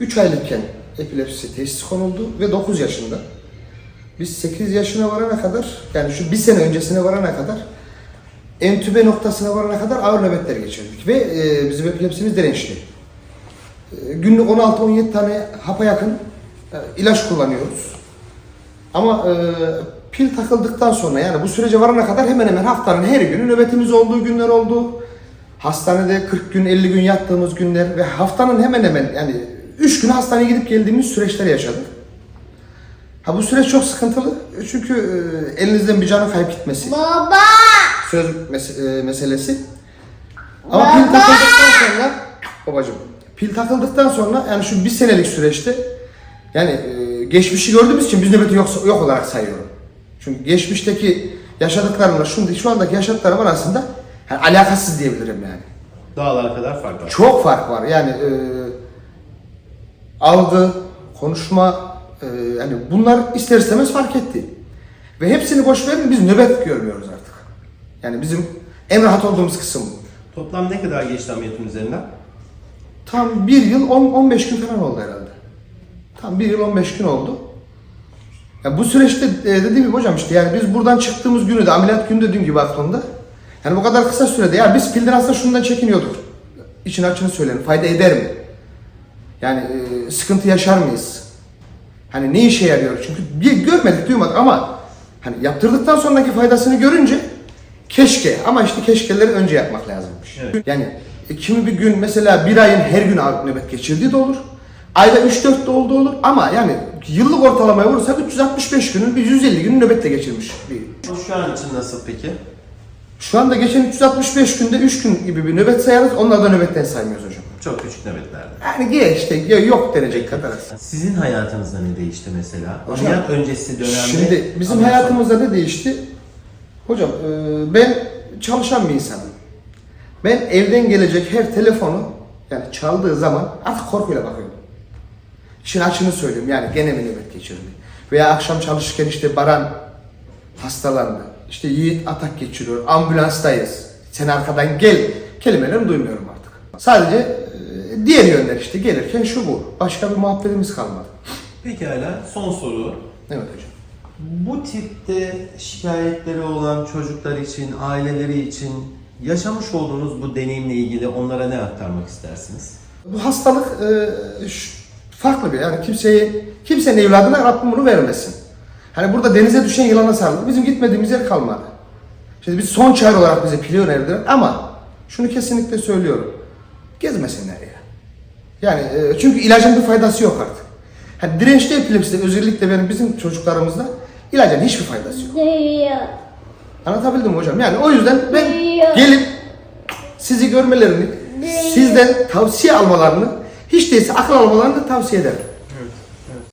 3 aylıkken epilepsi teşhisi konuldu ve 9 yaşında. Biz 8 yaşına varana kadar, yani şu bir sene öncesine varana kadar entübe noktasına varana kadar ağır nöbetler geçirdik. Ve e, bizim epilepsimiz dirençli. E, günlük 16-17 tane hapa yakın e, ilaç kullanıyoruz. Ama e, pil takıldıktan sonra yani bu sürece varana kadar hemen hemen haftanın her günü nöbetimiz olduğu günler oldu. Hastanede 40 gün 50 gün yattığımız günler ve haftanın hemen hemen yani 3 gün hastaneye gidip geldiğimiz süreçler yaşadık. Ha bu süreç çok sıkıntılı çünkü e, elinizden bir canın kayıp gitmesi Baba. söz mes- e, meselesi. Ama pil takıldıktan sonra babacığım pil takıldıktan sonra yani şu bir senelik süreçte yani e, geçmişi gördüğümüz için biz nöbeti yok, yok olarak sayıyorum. Çünkü geçmişteki yaşadıklarımla şu, şu andaki yaşadıklarım arasında yani alakasız diyebilirim yani. Dağlar kadar fark var. Çok fark var yani e, algı, konuşma e, yani bunlar ister istemez fark etti. Ve hepsini boş verin biz nöbet görmüyoruz artık. Yani bizim en rahat olduğumuz kısım bu. Toplam ne kadar geçti ameliyatın üzerinden? Tam bir yıl 10 15 gün falan oldu herhalde. Tam bir yıl 15 gün oldu. Ya bu süreçte e, dediğim gibi hocam işte yani biz buradan çıktığımız günü de ameliyat günü de dün gibi aklımda. Yani bu kadar kısa sürede ya biz pilden aslında şundan çekiniyorduk. İçin açını söyleyin. Fayda eder mi? Yani e, sıkıntı yaşar mıyız? Hani ne işe yarıyor? Çünkü bir görmedik, duymadık ama hani yaptırdıktan sonraki faydasını görünce keşke ama işte keşkeleri önce yapmak lazımmış. Evet. Yani e, kimi bir gün mesela bir ayın her gün ağrı nöbet geçirdiği de olur. Ayda 3-4 de olduğu olur ama yani yıllık ortalamaya vurursak 365 günün bir 150 günü nöbetle geçirmiş bir Şu an için nasıl peki? Şu anda geçen 365 günde 3 gün gibi bir nöbet sayarız. Onlar da nöbetten saymıyoruz hocam. Çok küçük nöbetlerde. Yani geçti, ya yok denecek kadar. Sizin hayatınızda ne değişti mesela? Hocam, Ameliyat öncesi dönemde... Şimdi bizim ameliyat hayatımızda ne değişti? Hocam e, ben çalışan bir insanım. Ben evden gelecek her telefonu yani çaldığı zaman artık korkuyla bakıyorum. İşin açını söyleyeyim yani gene mi nöbet geçirdi? Veya akşam çalışırken işte Baran hastalandı. İşte Yiğit atak geçiriyor. Ambulanstayız. Sen arkadan gel. Kelimelerini duymuyorum artık. Sadece e, diğer yönler işte gelirken şu bu. Başka bir muhabbetimiz kalmadı. Pekala son soru. Evet hocam. Bu tipte şikayetleri olan çocuklar için, aileleri için yaşamış olduğunuz bu deneyimle ilgili onlara ne aktarmak istersiniz? Bu hastalık e, farklı bir yani kimseyi kimsenin evladına Rabbim bunu vermesin. Hani burada denize düşen yılana sarıldı. Bizim gitmediğimiz yer kalmadı. Şimdi biz son çare olarak bize pili önerdiler ama şunu kesinlikle söylüyorum. Gezmesinler ya. Yani e, çünkü ilacın bir faydası yok artık. Hani dirençli epilepside özellikle benim bizim çocuklarımızda ilacın hiçbir faydası yok. Anlatabildim mi hocam? Yani o yüzden ben gelip sizi görmelerini, sizden tavsiye almalarını, hiç değilse akıl almalarını tavsiye ederim.